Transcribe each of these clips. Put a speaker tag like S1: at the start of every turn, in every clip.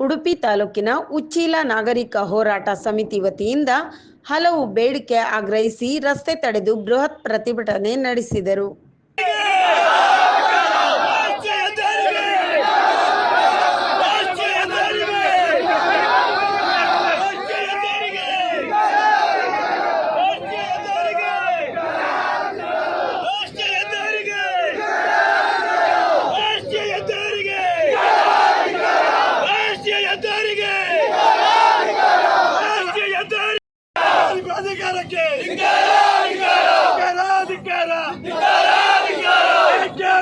S1: ಉಡುಪಿ ತಾಲೂಕಿನ ಉಚ್ಚೀಲ ನಾಗರಿಕ ಹೋರಾಟ ಸಮಿತಿ ವತಿಯಿಂದ ಹಲವು ಬೇಡಿಕೆ ಆಗ್ರಹಿಸಿ ರಸ್ತೆ ತಡೆದು ಬೃಹತ್ ಪ್ರತಿಭಟನೆ ನಡೆಸಿದರು.
S2: ಪ್ರಾಧಿಕಾರಕ್ಕೆ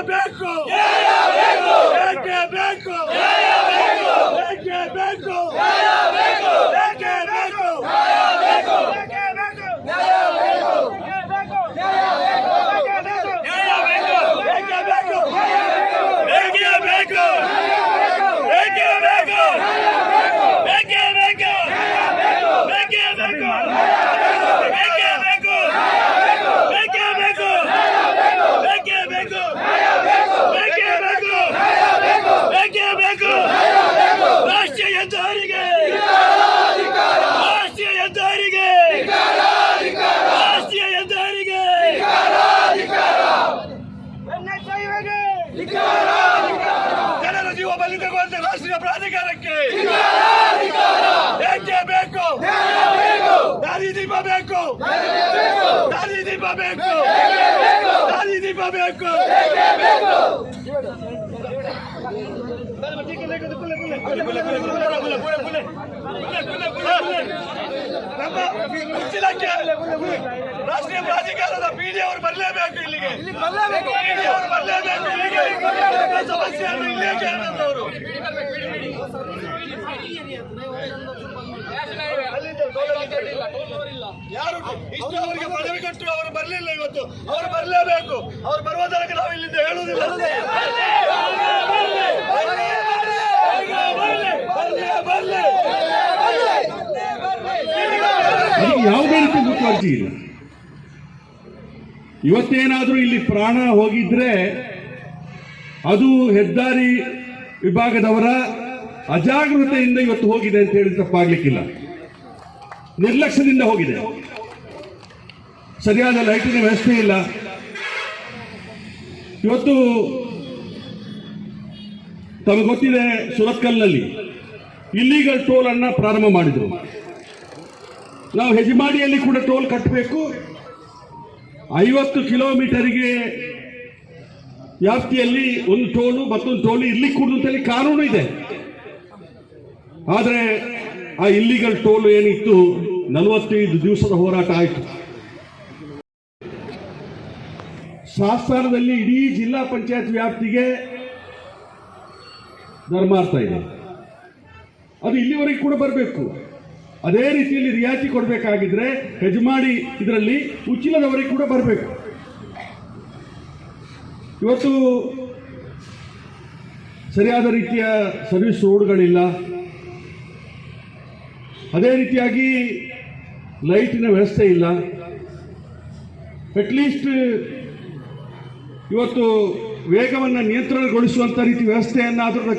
S2: ಬೇಕು? ಬೇಕು ಗಾಂಧಿ ದೀಪ ಬೇಕು ನಮ್ಮ ಮುಚ್ಚಿಲಕ್ಕೆ ರಾಷ್ಟ್ರೀಯ ಪ್ರಾಧಿಕಾರದ ಪಿಡಿ ಅವರು ಬರಲೇಬೇಕು ಇಲ್ಲಿಗೆ ಬರಲೇಬೇಕು ಇಲ್ಲಿಗೆ ಇಲ್ಲೇ ಸಮಸ್ಯೆಯನ್ನು ಇಲ್ಲಿಯೇ ಕೇಳಿದವರು ಯಾರು ಇಷ್ಟು ಅವರಿಗೆ ಪದವಿ ಕೊಟ್ಟು ಅವರು ಬರಲಿಲ್ಲ ಇವತ್ತು ಅವರು ಬರಲೇಬೇಕು ಅವ್ರು ಬರುವ ತನಕ ನಾವು ಇಲ್ಲಿಂದ ಹೇಳುವುದಿಲ್ಲ
S3: ಯಾವುದೇ ರೀತಿ ಮುತುವರ್ಜಿ ಇಲ್ಲ. ಇವತ್ತೇನಾದರೂ ಇಲ್ಲಿ ಪ್ರಾಣ ಹೋಗಿದ್ರೆ ಅದು ಹೆದ್ದಾರಿ ವಿಭಾಗದವರ ಅಜಾಗೃತೆಯಿಂದ ಇವತ್ತು ಹೋಗಿದೆ ಅಂತ ಹೇಳಿ ತಪ್ಪಾಗ್ಲಿಕ್ಕಿಲ್ಲ. ನಿರ್ಲಕ್ಷ್ಯದಿಂದ ಹೋಗಿದೆ. ಸರಿಯಾದ ಲೈಟಿನ ವ್ಯವಸ್ಥೆ ಇಲ್ಲ. ಇವತ್ತು ತಮಗೆ ಗೊತ್ತಿದೆ ಸುರತ್ಕಲ್ನಲ್ಲಿ ಇಲ್ಲಿಗಲ್ ಟೋಲ್ ಅನ್ನ ಪ್ರಾರಂಭ ಮಾಡಿದರು. ನಾವು ಹೆಜಮಾಡಿಯಲ್ಲಿ ಕೂಡ ಟೋಲ್ ಕಟ್ಟಬೇಕು. ಐವತ್ತು ಕಿಲೋಮೀಟರಿಗೆ ವ್ಯಾಪ್ತಿಯಲ್ಲಿ ಒಂದು ಟೋಲು ಮತ್ತೊಂದು ಟೋಲು ಇರ್ಲಿಕ್ಕೆ ಕೂಡ ಕಾನೂನು ಇದೆ. ಆದರೆ ಆ ಇಲ್ಲಿಗಲ್ ಟೋಲ್ ಏನಿತ್ತು ನಲವತ್ತೈದು ದಿವಸದ ಹೋರಾಟ ಆಯಿತು. ಶಾಸ್ತ್ರದಲ್ಲಿ ಇಡೀ ಜಿಲ್ಲಾ ಪಂಚಾಯತ್ ವ್ಯಾಪ್ತಿಗೆ ಧರ್ಮಾರ್ಥ ಇದೆ. ಅದು ಇಲ್ಲಿವರೆಗೆ ಕೂಡ ಬರಬೇಕು. ಅದೇ ರೀತಿಯಲ್ಲಿ ರಿಯಾಯಿತಿ ಕೊಡಬೇಕಾಗಿದ್ರೆ ಹೆಜಮಾಡಿ ಇದರಲ್ಲಿ ಉಚ್ಚಿಲದವರೆಗೆ ಕೂಡ ಬರಬೇಕು. ಇವತ್ತು ಸರಿಯಾದ ರೀತಿಯ ಸರ್ವಿಸ್ ರೋಡ್ಗಳಿಲ್ಲ. ಅದೇ ರೀತಿಯಾಗಿ ಲೈಟಿನ ವ್ಯವಸ್ಥೆ ಇಲ್ಲ. ಅಟ್ಲೀಸ್ಟ್ ಇವತ್ತು ವೇಗವನ್ನು ನಿಯಂತ್ರಣಗೊಳಿಸುವಂಥ ರೀತಿ ವ್ಯವಸ್ಥೆಯನ್ನಾದರೂ ರಚನೆ